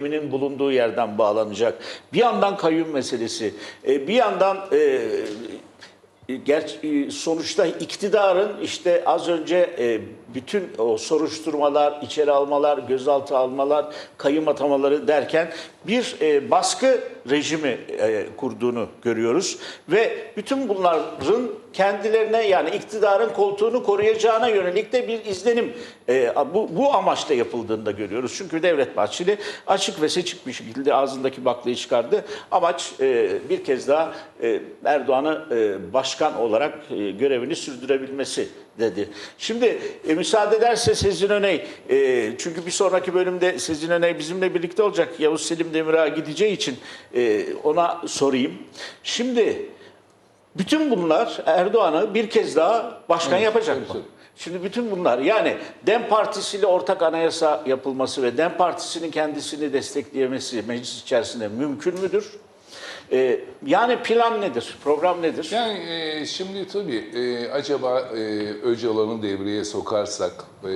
Geminin bulunduğu yerden bağlanacak. Bir yandan kayyum meselesi, e, bir yandan e, e, sonuçta iktidarın işte az önce bütün o soruşturmalar, içeri almalar, gözaltı almalar, kayyum atamaları derken bir baskı rejimi e, kurduğunu görüyoruz ve bütün bunların kendilerine yani iktidarın koltuğunu koruyacağına yönelik de bir izlenim e, bu, bu amaçla yapıldığını da görüyoruz. Çünkü Devlet Bahçeli açık ve seçik bir şekilde ağzındaki baklayı çıkardı. Amaç e, bir kez daha e, Erdoğan'ı e, başkan olarak e, görevini sürdürebilmesi dedi. Şimdi e, müsaade ederse Sezin Öney, e, çünkü bir sonraki bölümde Sezin Öney bizimle birlikte olacak. Yavuz Selim Demirağ gideceği için e, ona sorayım. Şimdi bütün bunlar Erdoğan'ı bir kez daha başkan yapacak mı? Şimdi bütün bunlar yani DEM Partisi ile ortak anayasa yapılması ve DEM Partisi'nin kendisini destekleyemesi meclis içerisinde mümkün müdür? Ee, yani plan nedir? Program nedir? Yani e, şimdi tabii e, acaba e, Öcalan'ı devreye sokarsak e,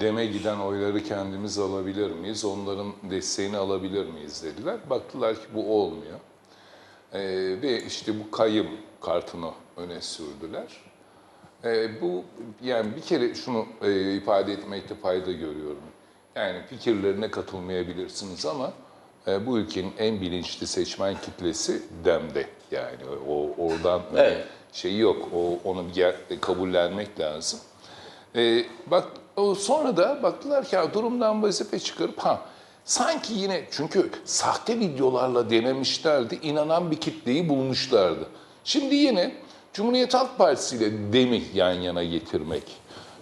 deme giden oyları kendimiz alabilir miyiz? Onların desteğini alabilir miyiz dediler. Baktılar ki bu olmuyor. E, ve işte bu kayım kartını öne sürdüler. E, bu yani bir kere şunu e, ifade etmekte fayda görüyorum. Yani fikirlerine katılmayabilirsiniz ama e, bu ülkenin en bilinçli seçmen kitlesi DEM'de. Yani o oradan e, Evet. şeyi yok. O onu bir kabullenmek lazım. E, bak o sonra da baktılar ki durumdan vazife çıkarıp ha sanki yine çünkü sahte videolarla denemişlerdi. inanan bir kitleyi bulmuşlardı. Şimdi yine Cumhuriyet Halk Partisi ile DEM'i yan yana getirmek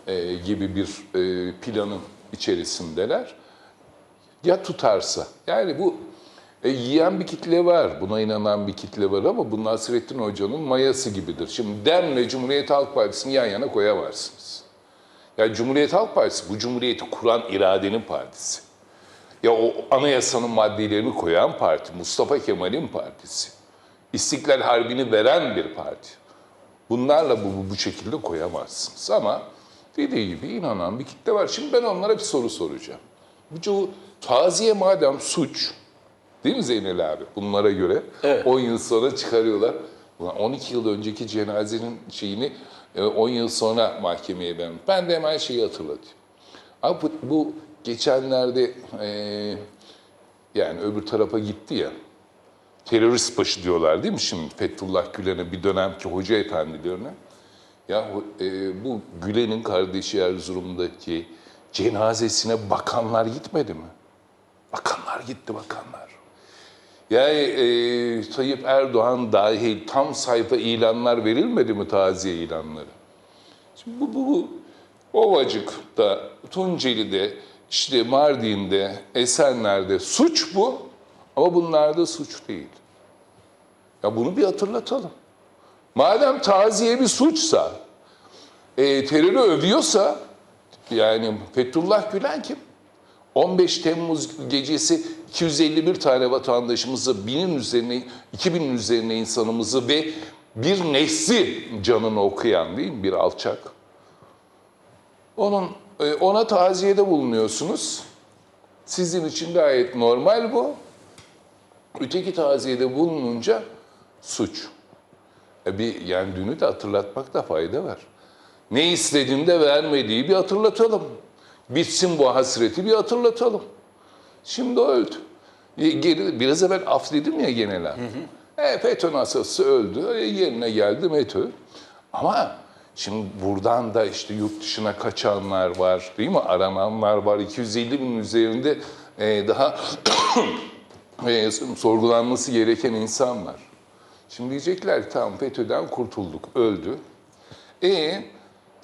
e, gibi bir e, planın içerisindeler. Ya tutarsa, yani bu e, yiyen bir kitle var, buna inanan bir kitle var ama bu Nasrettin Hoca'nın mayası gibidir. Şimdi DEM'le Cumhuriyet Halk Partisi'ni yan yana koyamazsınız. Ya Cumhuriyet Halk Partisi bu cumhuriyeti kuran iradenin partisi. Ya o anayasanın maddelerini koyan parti, Mustafa Kemal'in partisi. İstiklal Harbi'ni veren bir parti. Bunlarla bu, bu, bu şekilde koyamazsınız. Ama dediği gibi inanan bir kitle var. Şimdi ben onlara bir soru soracağım. Bu taziye madem suç, değil mi Zeynel abi? Bunlara göre Evet. 10 yıl sonra çıkarıyorlar. Ulan 12 yıl önceki cenazenin şeyini e, 10 yıl sonra mahkemeye ben. Ben de hemen şeyi hatırlatayım. Abi bu, bu geçenlerde e, yani öbür tarafa gitti ya. Terörist başı diyorlar değil mi şimdi Fethullah Gülen'e bir dönemki hoca efendilerine? Ya e, bu Gülen'in kardeşi Erzurum'daki cenazesine bakanlar gitmedi mi? Bakanlar gitti bakanlar. Yani e, Tayyip Erdoğan dahil tam sayfa ilanlar verilmedi mi taziye ilanları? Şimdi bu, bu, Ovacık'ta, Tunceli'de, işte Mardin'de, Esenler'de suç bu ama bunlarda suç değil. Ya bunu bir hatırlatalım. Madem taziye bir suçsa, e, terörü övüyorsa, yani Fethullah Gülen kim? 15 Temmuz gecesi 251 tane vatandaşımızı, binin üzerine, 2000'in üzerine insanımızı ve bir nesli canını okuyan değil mi? Bir alçak. Onun e, ona taziyede bulunuyorsunuz. Sizin için gayet normal bu. Öteki taziyede bulununca suç. E bir yani dünü de hatırlatmakta fayda var. Ne istediğinde vermediği bir hatırlatalım. Bitsin bu hasreti bir hatırlatalım. Şimdi öldü. E, Geri, biraz evvel af dedim ya genel af. E, FETÖ nasılsı öldü. E, yerine geldi METÖ. Ama şimdi buradan da işte yurt dışına kaçanlar var değil mi? Arananlar var. 250 bin üzerinde e, daha e, sorgulanması gereken insan var. Şimdi diyecekler tamam FETÖ'den kurtulduk, öldü. E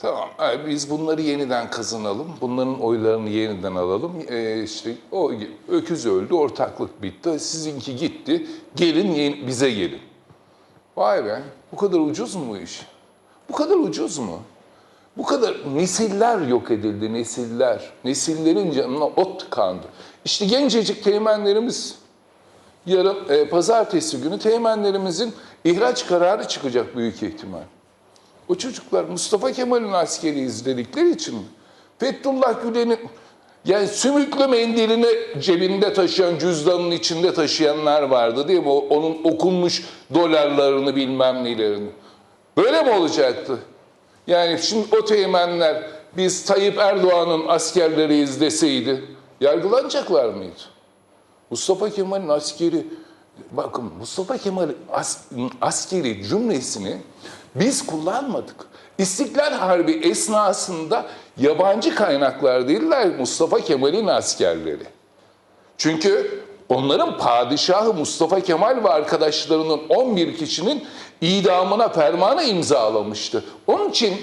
tamam biz bunları yeniden kazanalım, bunların oylarını yeniden alalım. E, işte o öküz öldü, ortaklık bitti, sizinki gitti, gelin yeni- bize gelin. Vay be, bu kadar ucuz mu bu iş? Bu kadar ucuz mu? Bu kadar nesiller yok edildi, nesiller. Nesillerin canına ot tıkandı. İşte gencecik teğmenlerimiz yarın e, pazartesi günü teğmenlerimizin ihraç kararı çıkacak büyük ihtimal. O çocuklar Mustafa Kemal'in askeri izledikleri için mi? Fethullah Gülen'in Yani sümüklü mendilini cebinde taşıyan, cüzdanın içinde taşıyanlar vardı değil mi? Onun okunmuş dolarlarını bilmem nelerini. Böyle mi olacaktı? Yani şimdi o teğmenler biz Tayyip Erdoğan'ın askerleriyiz deseydi yargılanacaklar mıydı? Mustafa Kemal'in askeri, bakın Mustafa Kemal'in as- askeri cümlesini biz kullanmadık. İstiklal Harbi esnasında yabancı kaynaklar değiller Mustafa Kemal'in askerleri. Çünkü onların padişahı Mustafa Kemal ve arkadaşlarının 11 kişinin idamına fermanı imzalamıştı. Onun için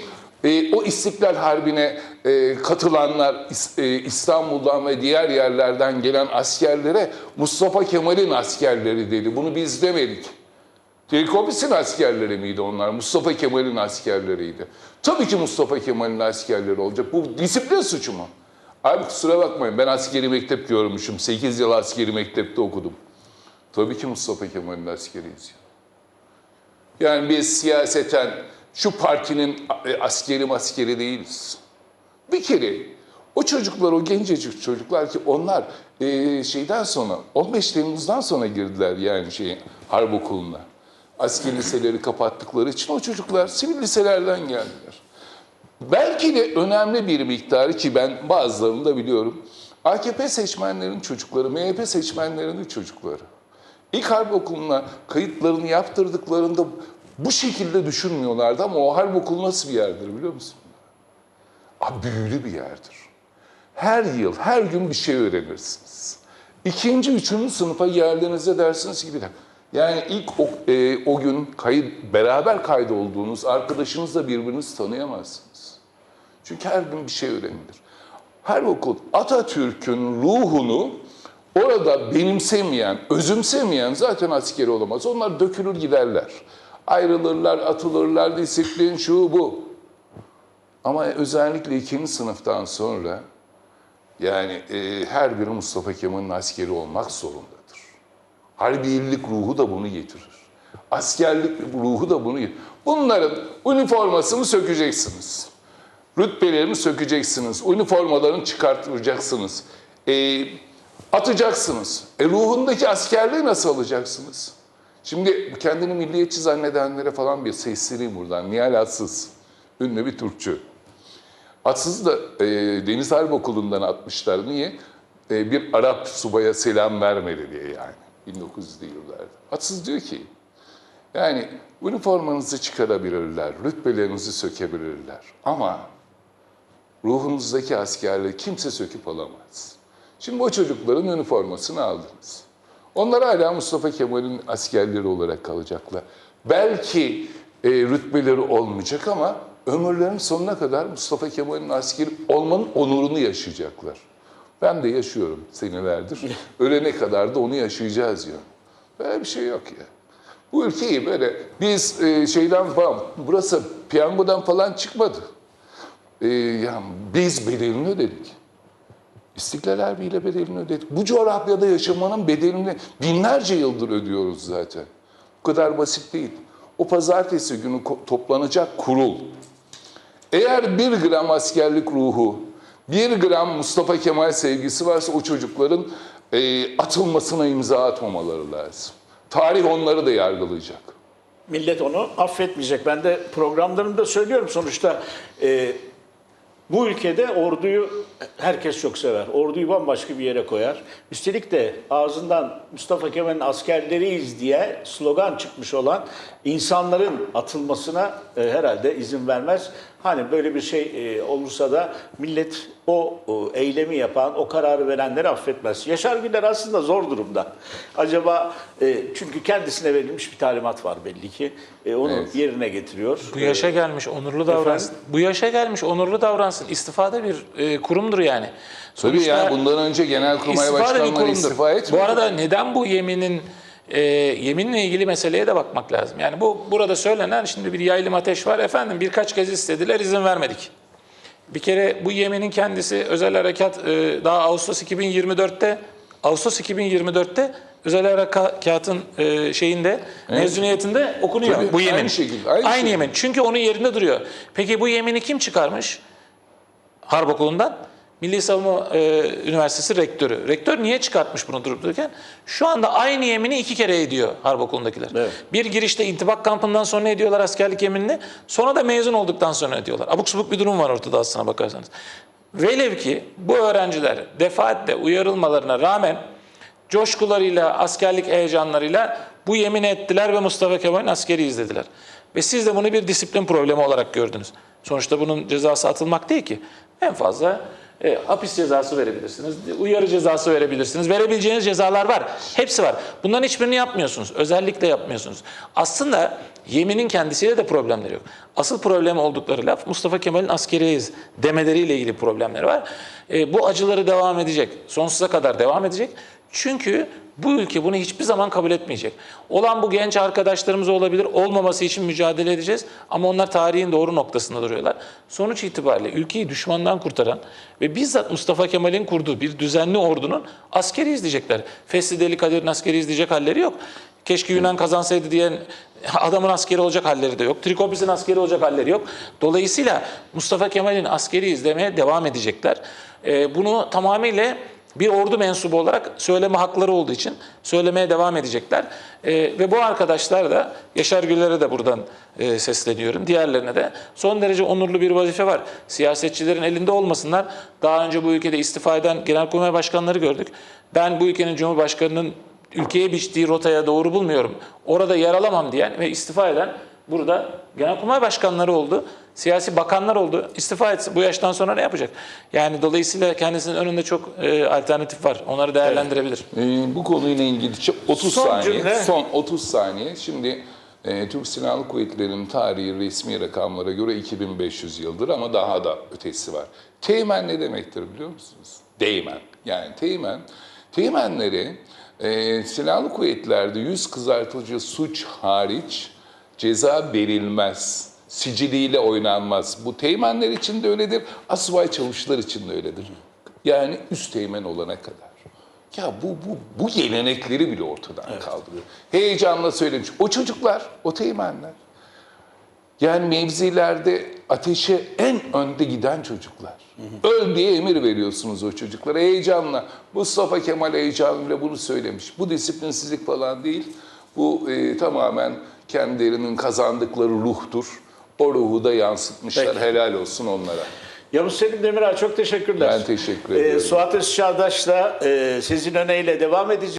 e, o İstiklal Harbi'ne e, katılanlar e, İstanbul'dan ve diğer yerlerden gelen askerlere Mustafa Kemal'in askerleri dedi. Bunu biz demedik. Telkopis'in askerleri miydi onlar? Mustafa Kemal'in askerleriydi. Tabii ki Mustafa Kemal'in askerleri olacak. Bu disiplin suçu mu? Abi kusura bakmayın ben askeri mektep görmüşüm. 8 yıl askeri mektepte okudum. Tabii ki Mustafa Kemal'in askeriyiz. Yani biz siyaseten şu partinin e, askeri maskeri değiliz. Bir kere o çocuklar, o gencecik çocuklar ki onlar e, şeyden sonra, 15 Temmuz'dan sonra girdiler yani şey harp okuluna. Askeri liseleri kapattıkları için o çocuklar sivil liselerden geldiler. Belki de önemli bir miktarı ki ben bazılarını da biliyorum. AKP seçmenlerin çocukları, MHP seçmenlerinin çocukları. İlk harp okuluna kayıtlarını yaptırdıklarında bu şekilde düşünmüyorlardı ama o harp okulu nasıl bir yerdir biliyor musun? Abi büyülü bir yerdir. Her yıl, her gün bir şey öğrenirsiniz. İkinci, üçüncü sınıfa geldiğinizde dersiniz ki bir dakika. Yani ilk o, e, o gün kayıt, beraber kaydolduğunuz arkadaşınızla birbirinizi tanıyamazsınız. Çünkü her gün bir şey öğrenilir. Her okul Atatürk'ün ruhunu orada benimsemeyen, özümsemeyen zaten askeri olamaz. Onlar dökülür giderler. Ayrılırlar, atılırlar, disiplin, şu bu. Ama özellikle ikinci sınıftan sonra yani e, her biri Mustafa Kemal'in askeri olmak zorundadır. Harbiyelik ruhu da bunu getirir. Askerlik ruhu da bunu getirir. Bunların üniformasını sökeceksiniz. Rütbelerini sökeceksiniz. Üniformalarını çıkartacaksınız. E, atacaksınız. E, ruhundaki askerliği nasıl alacaksınız? Şimdi kendini milliyetçi zannedenlere falan bir sesleneyim buradan. Nihal Atsız, ünlü bir Türkçü. Atsız da e, Deniz Harp Okulu'ndan atmışlar. Niye? E, bir Arap subaya selam vermedi diye yani. 1900'lü yıllarda. Atsız diyor ki, yani üniformanızı çıkarabilirler, rütbelerinizi sökebilirler. Ama ruhunuzdaki askerliği kimse söküp alamaz. Şimdi o çocukların üniformasını aldınız. Onlar hala Mustafa Kemal'in askerleri olarak kalacaklar. Belki e, rütbeleri olmayacak ama ömürlerinin sonuna kadar Mustafa Kemal'in askeri olmanın onurunu yaşayacaklar. Ben de yaşıyorum senelerdir. Ölene kadar da onu yaşayacağız ya. Böyle bir şey yok ya. Bu ülkeyi böyle biz e, şeyden falan, burası piyangodan falan çıkmadı. E, yani biz bedelini ödedik. İstiklal Harbi'yle bedelini ödedik. Bu coğrafyada yaşamanın bedelini binlerce yıldır ödüyoruz zaten. Bu kadar basit değil. O pazartesi günü toplanacak kurul. Eğer bir gram askerlik ruhu, bir gram Mustafa Kemal sevgisi varsa o çocukların e, atılmasına imza atmamaları lazım. Tarih onları da yargılayacak. Millet onu affetmeyecek. Ben de programlarımda söylüyorum sonuçta e, bu ülkede orduyu herkes çok sever. Orduyu bambaşka bir yere koyar. Üstelik de ağzından Mustafa Kemal'in askerleriyiz diye slogan çıkmış olan insanların atılmasına e, herhalde izin vermez. Hani böyle bir şey e, olursa da millet o, o eylemi yapan, o kararı verenleri affetmez. Yaşar Güler aslında zor durumda. Acaba e, çünkü kendisine verilmiş bir talimat var belli ki. E, onu Evet. yerine getiriyor. Bu yaşa gelmiş onurlu davransın. Bu yaşa gelmiş onurlu davransın. İstifade bir e, kurumdur yani. Tabii Sonuçta yani bundan önce Genelkurmay kurumdur. istifa etmedi. Bu arada neden bu yeminin e, yeminle ilgili meseleye de bakmak lazım. Yani bu burada söylenen şimdi bir yaylım ateş var efendim birkaç kez istediler izin vermedik. Bir kere bu yeminin kendisi özel harekat e, daha Ağustos 2024'te Ağustos 2024'te özel harekatın e, şeyinde mezuniyetinde okunuyor Tabii, bu yemin. aynı şekilde, aynı şekilde. yemin. Çünkü onun yerinde duruyor. Peki bu yemini kim çıkarmış? Harp okulundan. Milli Savunma e, Üniversitesi rektörü. Rektör niye çıkartmış bunu durup dururken? Şu anda aynı yemini iki kere ediyor harp okulundakiler. Evet. Bir girişte intibak kampından sonra ediyorlar askerlik yeminini. Sonra da mezun olduktan sonra ediyorlar. Abuk subuk bir durum var ortada aslına bakarsanız. Velev ki bu öğrenciler defaatle uyarılmalarına rağmen coşkularıyla, askerlik heyecanlarıyla bu yemin ettiler ve Mustafa Kemal'in askeri izlediler. Ve siz de bunu bir disiplin problemi olarak gördünüz. Sonuçta bunun cezası atılmak değil ki. En fazla e, hapis cezası verebilirsiniz, uyarı cezası verebilirsiniz. Verebileceğiniz cezalar var. Hepsi var. Bunların hiçbirini yapmıyorsunuz. Özellikle yapmıyorsunuz. Aslında yeminin kendisiyle de problemleri yok. Asıl problem oldukları laf Mustafa Kemal'in askeriyiz demeleriyle ilgili problemleri var. E, bu acıları devam edecek. Sonsuza kadar devam edecek. Çünkü bu ülke bunu hiçbir zaman kabul etmeyecek. Olan bu genç arkadaşlarımız olabilir. Olmaması için mücadele edeceğiz. Ama onlar tarihin doğru noktasında duruyorlar. Sonuç itibariyle ülkeyi düşmandan kurtaran ve bizzat Mustafa Kemal'in kurduğu bir düzenli ordunun askeri izleyecekler. Fesli Deli Kadir'in askeri izleyecek halleri yok. Keşke Yunan kazansaydı diyen adamın askeri olacak halleri de yok. Trikopis'in askeri olacak halleri yok. Dolayısıyla Mustafa Kemal'in askeri izlemeye devam edecekler. Ee, bunu tamamıyla bir ordu mensubu olarak söyleme hakları olduğu için söylemeye devam edecekler. Ee, ve bu arkadaşlar da Yaşar Güller'e de buradan e, sesleniyorum. Diğerlerine de son derece onurlu bir vazife var. Siyasetçilerin elinde olmasınlar. Daha önce bu ülkede istifa eden genelkurmay başkanları gördük. Ben bu ülkenin cumhurbaşkanının ülkeye biçtiği rotaya doğru bulmuyorum. Orada yer alamam diyen ve istifa eden burada genelkurmay başkanları oldu. Siyasi bakanlar oldu. İstifa etse bu yaştan sonra ne yapacak? Yani dolayısıyla kendisinin önünde çok e, alternatif var. Onları değerlendirebilir. Ee, bu konuyla ilgili çok 30 Son saniye. cümle. Son 30 saniye. Şimdi e, Türk Silahlı Kuvvetleri'nin tarihi resmi rakamlara göre 2500 yıldır ama daha da ötesi var. Teğmen ne demektir biliyor musunuz? Değmen. Yani teğmen. Teğmenleri e, silahlı kuvvetlerde yüz kızartıcı suç hariç ceza verilmez. Siciliyle oynanmaz. Bu teğmenler için de öyledir. Asubay çavuşlar için de öyledir. Yani üst teğmen olana kadar. Ya bu, bu, bu gelenekleri bile ortadan kaldırıyor. Heyecanla söylemiş. O çocuklar, o teğmenler. Yani mevzilerde ateşe en önde giden çocuklar. Öl diye emir veriyorsunuz o çocuklara heyecanla. Mustafa Kemal heyecanıyla bunu söylemiş. Bu disiplinsizlik falan değil. Bu e, tamamen kendilerinin kazandıkları ruhtur. O ruhu da yansıtmışlar. Peki. Helal olsun onlara. Yavuz Selim Demirel çok teşekkürler. Ben teşekkür Ee, ediyorum. Suat Özçağdaş'la e, sizin öneyle devam edeceğiz.